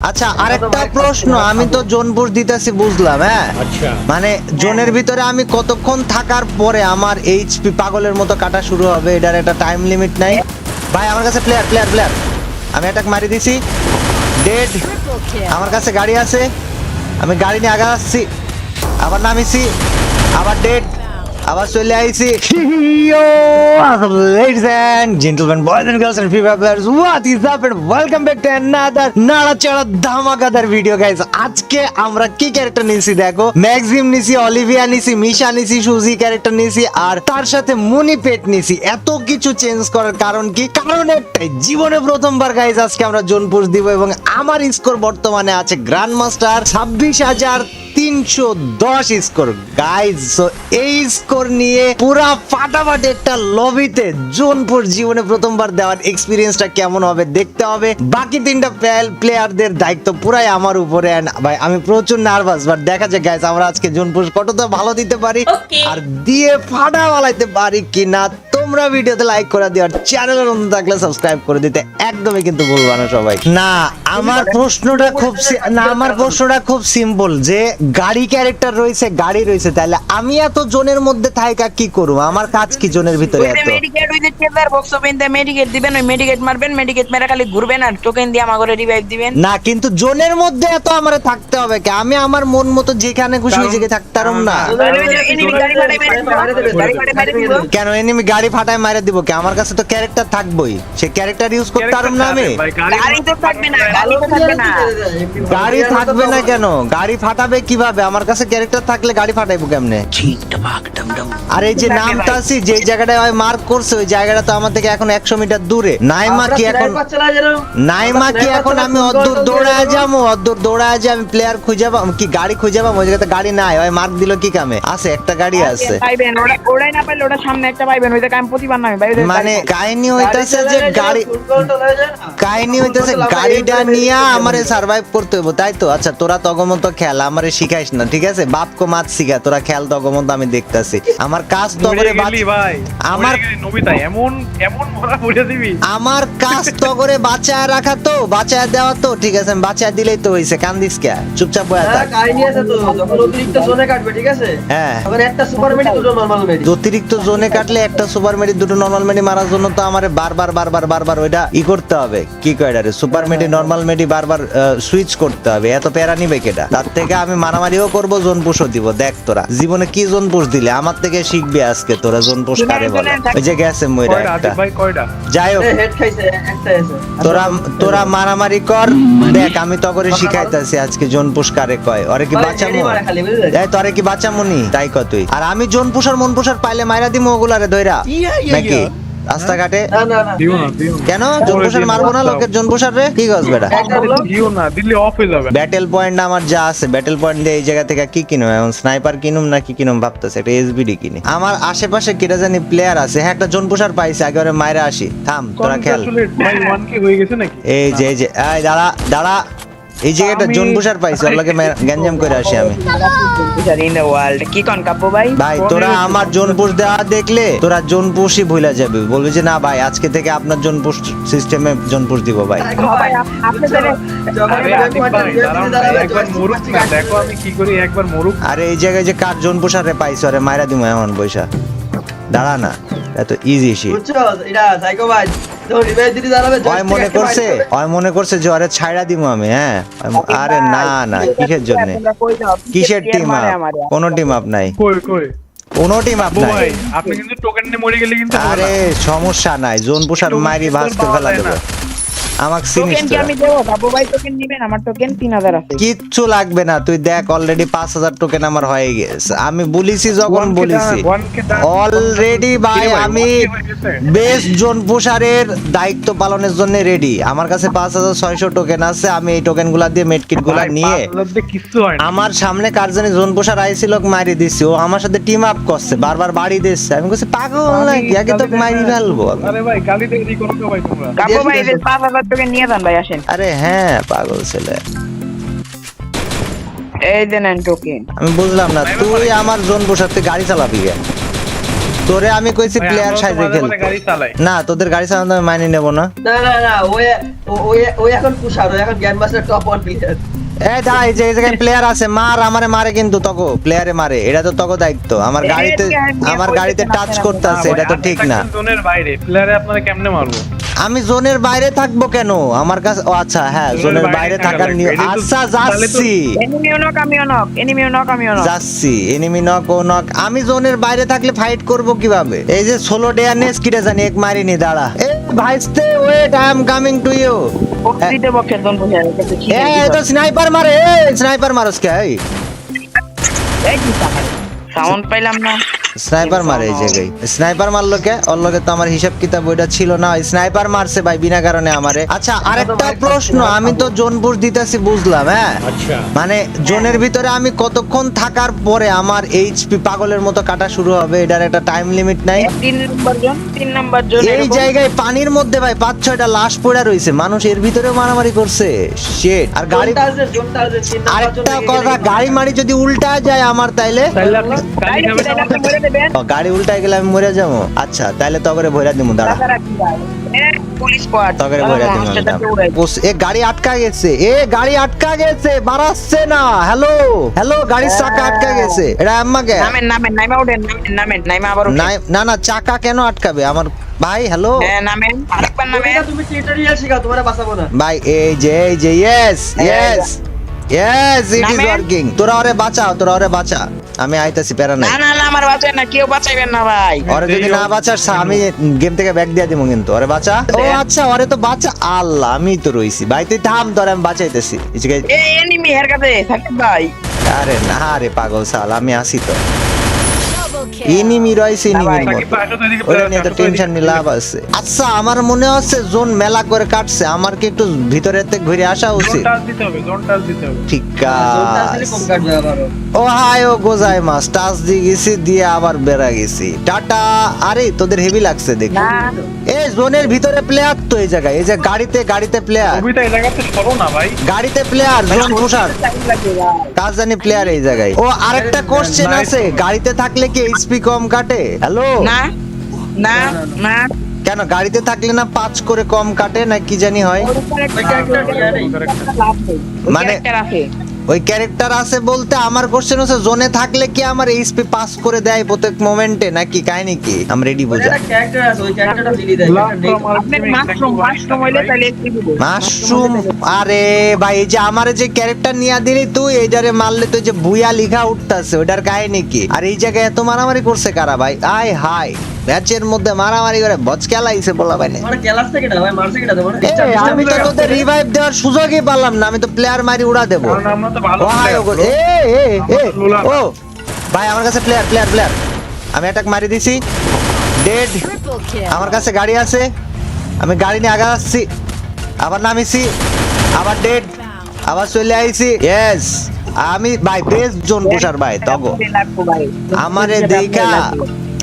আচ্ছা আরেকটা প্রশ্ন আমি তো জোনপুর দিতেছি বুঝলাম হ্যাঁ? আচ্ছা। মানে জোনের ভিতরে আমি কতক্ষণ থাকার পরে আমার এইচপি পাগলের মতো কাটা শুরু হবে? এটার একটা টাইম লিমিট নাই। ভাই আমার কাছে প্লেয়ার প্লেয়ার প্লেয়ার আমি অ্যাটাক মারি দিছি। ডেড আমার কাছে গাড়ি আছে। আমি গাড়ি নিয়ে আগা আসছি আবার নামিছি। আবার ডেড আবার চলে আইছি। ladies and gentlemen, boys and girls and players, what is up and welcome back to another নাড়াচাড়া ধামাকাদার ভিডিও গাইস আজকে আমরা কি ক্যারেক্টার নিছি দেখো? ম্যাক্সিম নিছি অলিভিয়া নিছি মিশা নিছি সুজি ক্যারেক্টার নিছি আর তার সাথে মনি পেট নিছি। এত কিছু চেঞ্জ করার কারণ কি? কারণ একটাই জীবনে প্রথমবার গাইস আজকে আমরা জোনপুর দিব এবং আমার স্কোর বর্তমানে আছে গ্র্যান্ড মাস্টার ছাব্বিশ হাজার তিনশো দশ স্কোর গাইজ এই স্কোর নিয়ে পুরা ফাটাফাটি একটা লবিতে জোনপুর জীবনে প্রথমবার দেওয়ার এক্সপিরিয়েন্সটা কেমন হবে দেখতে হবে। বাকি তিনটা প্লেয়ারদের দায়িত্ব পুরাই আমার উপরে। ভাই আমি প্রচুর নার্ভাস বাট দেখা যায় গাইজ আমরা আজকে জোনপুর কতটা ভালো দিতে পারি আর দিয়ে ফাটা বালাইতে পারি কিনা তোমরা ভিডিওতে লাইক করে দিও। আর চ্যানেলে নতুন থাকলে সাবস্ক্রাইব করে দিতে একদমই কিন্তু ভুলবা না সবাই। না আমার প্রশ্নটা খুব না আমার প্রশ্নটা খুব সিম্পল যে গাড়ি ক্যারেক্টার রয়েছে গাড়ি রয়েছে তাহলে আমি এত জোনের মধ্যে থাইকা কি করব? আমার কাজ কি জোনের ভিতরে এত? মেডিকেট ওই চেম্বার বক্স ওপেন দিয়ে মেডিকেট দিবেন ওই মেডিকেট মারবেন মেডিকেট মেরে খালি ঘুরবেন আর টোকেন দিয়ে আমাকে রিভাইভ দিবেন। না কিন্তু জোনের মধ্যে এত আমার থাকতে হবে কি? আমি আমার মন মতো যেখানে খুশি ওই জায়গায় না। গাড়ি ফাটাই মেরে দিবো। কেন এনিমি গাড়ি ফাটায় মারে দিব কি? আমার কাছে তো ক্যারেক্টার থাকবই। সে ক্যারেক্টার ইউজ করতে পারুম না আমি। গাড়ি তো থাকবে না গাড়ি থাকবে না। না কেন? গাড়ি ফাটাবে কীভাবে? আমার কাছে ক্যারেক্টার থাকলে গাড়ি ফাটাইবো কেমনে? আর এই যে নামটা আছি যে জায়গাটায় ওই মার্ক করছে ওই জায়গাটা তো আমার থেকে এখন একশো মিটার দূরে। নাইমা কি এখন নাইমা কি এখন আমি অদ্দূর দৌড়ায় যাব। অদ্দূর দৌড়ায় যে আমি প্লেয়ার খুঁজে পাবো কি গাড়ি খুঁজে পাবো? ওই জায়গাতে গাড়ি নাই ওই মার্ক দিল কি কামে? আছে একটা গাড়ি আছে পাইবেন ওটা না পাইলে ওটা সামনে একটা পাইবেন ওই আমি প্রতিবার নামি মানে কাহিনী হইতাছে যে গাড়ি কাহিনী হইতেছে গাড়িটা নিয়ে আমারে সার্ভাইভ করতে হইব তাই তো? আচ্ছা তোরা তগমত খেল আমারে শিখাইস না ঠিক আছে? বাপকো মাছ শিখা তোরা খেল তগমত আমি দেখতাছি। আমার কাজ তগরে বাঁচ- ভাই আমার- নবিতা এমন এমন মরা পড়ে দিবি। আমার কাজ বাঁচায় রাখা তো বাঁচায় দেওয়া তো ঠিক আছে? বাঁচায় দিলেই তো হইছে কান্দিস কে? চুপচাপ বয়া থাক। কাহিনী আছে তো যখন অতিরিক্ত জোনে কাটবে ঠিক আছে? হ্যাঁ। তখন একটা সুপার মেডি দুটো নরমাল মেডি অতিরিক্ত জোনে কাটলে একটা সুপার মেডি দুটো নর্মাল মেডি মারার জন্য তো আমার বারবার বারবার বারবার ওইটা ই করতে হবে। কি কয় এটারে? সুপার মেডি নর্মাল মেডি বারবার সুইচ করতে হবে। এত প্যারা নিবে কেটা তার থেকে আমি মারামারিও করব জোন পুষও দিব। দেখ তোরা জীবনে কি জোন পুষ দিলে? আমার থেকে শিখবি আজকে তোরা জোন পুষ কারে বলে। ওই যে গেছে মইরা একটা। যাই হোক তোরা তোরা মারামারি কর। দেখ আমি তো করে শিখাইতাছি আজকে জোন পুষ কারে কয়। ওরে কি বাঁচামু? এই তোরে কি বাঁচামুনি? তাই কতই আর আমি জোন পুষার মন পুষার পাইলে মাইরা দিমু ওগুলারে দইরা নাকি? রাস্তাঘাটে? কেন? জন মারবো না লোকের জন রে? কি গছ বেটা? দিও না দিলে অফ হয়ে যাবে। ব্যাটেল পয়েন্ট আমার যা আছে ব্যাটেল পয়েন্ট দিয়ে এই জায়গা থেকে কি কিনুম? এখন স্নাইপার কিনুম না কি কিনুম ভাবতেছে? একটা এসবিডি কিনি। আমার আশেপাশে কিরা জানি প্লেয়ার আছে। হ্যাঁ একটা জন পুষার পাইছে একেবারে মাইরা আসি। থাম তোরা খেল। Congratulate, ভাই ওয়ান কে হয়ে গেছে নাকি? এই যে এই যে দাঁড়া দাঁড়া। এই জায়গাটা জন পুষার পাইছে লাগে গ্যাঞ্জাম করে আসি আমি। ইন দ্য ওয়ার্ল্ড কি কোন কাব্য ভাই? ভাই তোরা আমার জোনপুষ দেওয়া দেখলে তোরা জোনপুষই ভুলে যাবে। বলবি যে না ভাই আজকে থেকে আপনার জোনপুষ সিস্টেমে জোনপুষ দিব ভাই। ভাই আপনি তাহলে যখন আরে আতিফ ভাই দাঁড়াও না, একবার মরুক না দেখো আমি কি করি একবার মরুক আরে এই জায়গায় যে কার জোনপুষারে পাইছো আরে মাইরা দিব এমন পয়সা দাঁড়া না এত ইজি শি বুঝছ? এটা সাইকো ভাই যখন রিভাইভ ওই মনে করছে? ওই মনে করছে যে আরে ছাইড়া দিব আমি হ্যাঁ? আরে না না কিসের জন্য? তোমরা কই যাও কিসের টিম আপ মারে আমারে। কোন টিম আপ নাই। কই কই? কোন টিম আপ নাই। আপনি কিন্তু টোকেন নিয়ে মরে গেলে কিন্তু আরে সমস্যা নাই জোনপুষার মাইরি ভাঁজতে ফেলা দেবো। আমাকে চিনিস টোকেন কি তোরা। আমি দেবো? কাব্য ভাই টোকেন নিবেন? আমার টোকেন 3000 আছে। কিচ্ছু লাগবে না তুই দেখ অলরেডি পাঁচ হাজার টোকেন আমার হয়ে গেছে। আমি বলিছি যখন 1K বলিছি। দাঁড়ান, 1K দাঁড়ান। অলরেডি ভাই আমি 1K গেছে? বেস্ট জোন দায়িত্ব পালনের জন্য রেডি আমার কাছে পাঁচ হাজার ছয়শো টোকেন আছে আমি এই টোকেনগুলা দিয়ে মেডকিটগুলা নিয়ে আমার সামনে কার জানি জোন প্রসার আইছিল মারি দিছি ও আমার সাথে টিম আপ করছে বারবার বাড়ি দিচ্ছে। আমি বলছি পাগল নাকি? আগে তো মারি ফেলব। আরে ভাই গালি দেখি কোনো তো ভাই তোমরা কাব্য ভাই এই 5000 নিয়ে যান ভাই আসেন। আরে হ্যাঁ পাগল ছেলে। এই দেন টোকেন আমি বুঝলাম না তুই আমার জোন তুই গাড়ি চালাবি কেন? তোরে আমি কইছি প্লেয়ার সাইজে খেল না তোদের গাড়ি চালানো আমি মাইনে নেব না। না না না ওই ওই এখন ওই এখন জ্ঞান মাস্টার টপ ওয়ান প্লেয়ার দাঁড়া এই যে এই জায়গায় প্লেয়ার আছে মার আমারে মারে কিন্তু তকো প্লেয়ারে মারে এটা তো তকো দায়িত্ব। আমার গাড়িতে আমার গাড়িতে টাচ করতে আছে এটা তো ঠিক না। জোনের বাইরে প্লেয়ারে আপনারা কেমনে মারবো? আমি জোনের বাইরে থাকব কেন? আমার কাছে ও আচ্ছা হ্যাঁ জোনের বাইরে থাকার নিয়ম আচ্ছা যাচ্ছি। যাচ্ছি এনিমি নক ও নক আমি জোনের বাইরে থাকলে ফাইট করব কীভাবে? এই যে সোলো ডেয়ারনেস কিটা জানি এক মারিনি দাঁড়া। এ ভাইস্তে wait I am coming to you এ তো স্নাইপার মারে এ স্নাইপার মারস কে এই। সাউন্ড পাইলাম না। স্নাইপার মারে এই জায়গায়। স্নাইপার মারলো কে? ওর লগে তো আমার হিসাব কিতাব ওইটা ছিল না। স্নাইপার মারছে ভাই বিনা কারণে আমারে। আচ্ছা আরেকটা প্রশ্ন আমি তো জোনপুর দিতেছি বুঝলাম হ্যাঁ? মানে জোনের ভিতরে আমি কতক্ষণ থাকার পরে আমার এইচপি পাগলের মতো কাটা শুরু হবে? এটার একটা টাইম লিমিট নাই। তিন নাম্বার জন তিন নাম্বার জন এই জায়গায় পানির মধ্যে ভাই পাঁচ ছয়টা লাশ পড়ে রয়েছে মানুষ এর ভিতরেও মারামারি করছে। শেট আর গাড়ি আরেকটা কথা গাড়ি মারি যদি উল্টা যায় আমার তাইলে? দেবেন গাড়ি উল্টায় গেলে আমি মরে যাব? আচ্ছা তাইলে তগরে ভৈরা দিমু দাঁড়া। ভাই? পুলিশ স্কোয়াড তগরে ভৈরা দিমু দাঁড়া। এ গাড়ি আটকা গেছে। এ গাড়ি আটকা গেছে বাড়াচ্ছে না। হ্যালো হ্যালো গাড়ির চাকা আটকা গেছে। এটা আম্মাকে নামেন নামেন নাইমা উঠেন নামেন নামেন নাইমা আবার না না চাকা কেন আটকাবে? আমার ভাই হ্যালো। হ্যাঁ নামেন আরেকবার নামেন। তুমি টিউটোরিয়াল শিখাও তোমার বাঁচাবো না। ভাই এই যে এই যে yes yes yes it is working তোরা ওরে বাঁচাও তোরা ওরে বাঁচা। আমি আইতাছি প্যারা নাই। না না না আমার বাঁচায় না কেউ বাঁচাইবেন না ভাই। ওরে যদি না বাঁচাস আমি গেম থেকে ব্যাক দিয়ে দিব কিন্তু। ওরে বাঁচা। ও আচ্ছা ওরে তো বাঁচা। আল্লাহ আমি তো রইছি। ভাই তুই থাম তোরে আমি বাঁচাইতেছি। এই যে- এনিমি হের কাছে থাকে ভাই। আরে না রে পাগল সাল আমি আসি তো। রয়েছে মতো ওটা নিয়ে তো টেনশন এদিকে। নিয়ে লাভ আছে। আচ্ছা আমার মনে হচ্ছে জোন মেলা করে কাটছে আমার কি একটু ভিতরে থেকে ঘুরে আসা উচিত? টাচ দিতে হবে জোন টাচ দিতে হবে। ঠিক ও হাই ও গোজাই মাস টাচ দিয়ে গেছি দিয়ে আবার বেড়া গেছি। টাটা। আরে তোদের হেভি লাগছে দেখি। এই জোনের ভিতরে প্লেয়ার তো এই জায়গায় এই যে গাড়িতে গাড়িতে প্লেয়ার কবিতা এই জায়গাতে সরো না ভাই। গাড়িতে প্লেয়ার জোন ভাই। কাজ জানি প্লেয়ার এই জায়গায়। ও আরেকটা কোশ্চেন আছে গাড়িতে থাকলে কি এইচপি কম কাটে? হ্যালো না না না। কেন গাড়িতে থাকলে না পাঁচ করে কম কাটে না কি জানি হয়? মানে- ওই ক্যারেক্টার আছে বলতে আমার কোশ্চেন হচ্ছে জোনে থাকলে কি আমার এইচপি পাস করে দেয় প্রত্যেক মোমেন্টে নাকি কাহিনী কি? আমি রেডি বুঝা। মাশরুম মাশরুম হইলে তাহলে একটু দিবো। মাশরুম আরে ভাই এই যে আমারে যে ক্যারেক্টার নিয়ে দিলি তুই এইটারে মারলে তো যে বুয়া লিখা উঠতাছে ওটার কাহিনী কি? আর এই জায়গায় এত মারামারি করছে কারা ভাই? আয় হাই ম্যাচের মধ্যে মারামারি করে বচ খেলাইছে বলা ভাই না। তোমার থেকে না ভাই মারছে কিনা তোমার এই, আমি তো তোদের রিভাইভ দেওয়ার সুযোগই পেলাম না আমি তো প্লেয়ার মারি উড়া দেবো। কারণ আমরা তো ভালো ও ভাই আমার কাছে প্লেয়ার প্লেয়ার প্লেয়ার আমি অ্যাটাক মারি দিছি। ডেড আমার কাছে গাড়ি আছে। আমি গাড়ি নিয়ে আগা আসছি। আবার নামিছি। আবার ডেড আবার চলে আইছি। ইয়েস আমি ভাই বেশ জন পোষার ভাই তগো। আমারে দেখা।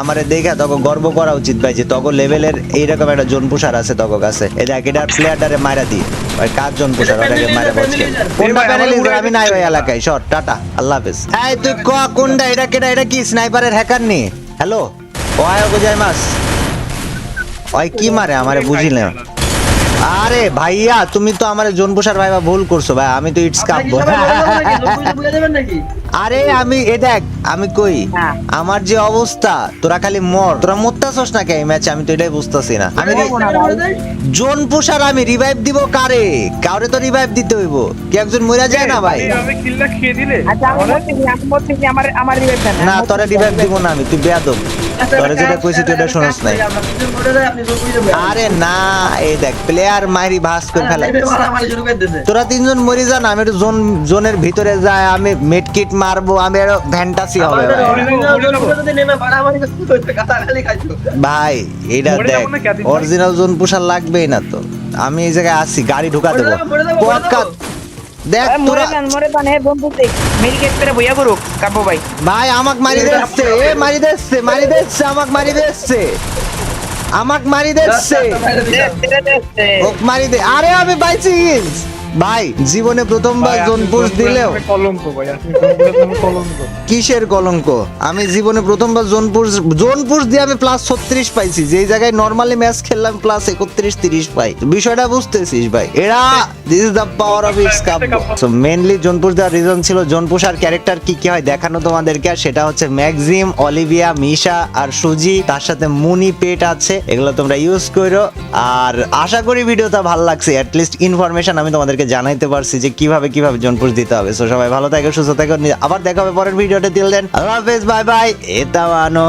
আমারে দেখা তখন গর্ব করা উচিত ভাই যে তগো লেভেলের এইরকম একটা জন পোষার আছে তগো কাছে। এই দেখ এটার প্লেয়ারটারে মারা দি। ভাই কার জন পোষার ওটাকে মারা বসকে। কোনটা আমি নাই ভাই এলাকায়। শর্ট টাটা আল্লাহ হাফেজ। এই তুই ক কোনটা? এটা কেটা এটা কি স্নাইপারের হ্যাকার নি? হ্যালো ওয়াই গোজাই মাস ওই কি মারে? আমারে বুঝিলাম আরে ভাইয়া তুমি তো আমার জন পোষার ভাইবা ভুল করছ ভাই। আমি তো ইটস কাপ আরে আমি এ দেখ আমি কই? হ্যাঁ। আমার যে অবস্থা তোরা খালি মর। তোরা মরতাছস না কে এই ম্যাচে আমি তো এটাই বুঝতাছি না। আমি জোন পুষার আমি রিভাইভ দিব কারে? কাউরে তো রিভাইভ দিতে হইব। কি একজন মরে যায় না ভাই? আমি কিল্লা খেয়ে দিলে। আচ্ছা আমার আমার রিভাইভ না তোরা রিভাইভ দিব না আমি তুই বেয়াদব। তোরা যেটা কইছি তুই এটা শুনস নাই। মরে আরে না এই দেখ প্লেয়ার মাইরি ভাস করে ফেলা তোরা তিনজন মরি যান আমি একটু জোন জোনের ভিতরে যাই আমি মেড কিট মারবো আমি আরও ফ্যান্টাসি হবে। ভাই। এটা দেখ? অরিজিনাল জোন পোষার লাগবেই না তো। আমি এই জায়গায় আসি গাড়ি ঢুকা মরে দেবো। দেখ মরে তোরা মরে যান হে বন্ধু দেখ মেডিকেট করে বইয়া করুক কাপো ভাই। ভাই আমাক মারি দেখছে এ মারি দেখছে মারি দেখছে আমাক মারি দেখছে আমাক মারি দেখছে। ওক মারি দে আরে আমি বাইছি ভাই জীবনে প্রথমবার জোনপুর জোনপুরের দিলেও। কলঙ্ক ভাই আপনি কলঙ্ক। কিসের কলঙ্ক? আমি জীবনে প্রথমবার জোনপুর জোনপুর দিয়ে আমি প্লাস ছত্রিশ পাইছি। যে জায়গায় নর্মালি ম্যাচ খেললাম প্লাস একত্রিশ তিরিশ পাই। বিষয়টা বুঝতেছিস ভাই। এরা this is the power of its cup so mainly Jonpur দেওয়ার রিজন ছিল জোনপুর আর ক্যারেক্টার কি কি হয় দেখানো তোমাদেরকে। আর সেটা হচ্ছে ম্যাক্সিম অলিভিয়া মিশা আর সুজি। তার সাথে মুনি পেট আছে এগুলো তোমরা ইউজ করো। আর আশা করি ভিডিওটা ভালো লাগছে। অ্যাটলিস্ট ইনফরমেশন আমি তোমাদেরকে জানাইতে পারছি যে কীভাবে কীভাবে জোনপুর দিতে হবে। সো সবাই ভালো থাকো, সুস্থ থাকো। আবার দেখা হবে পরের ভিডিওটা দিল দেন আল্লাহ হাফেজ বাই বাই এটা মানো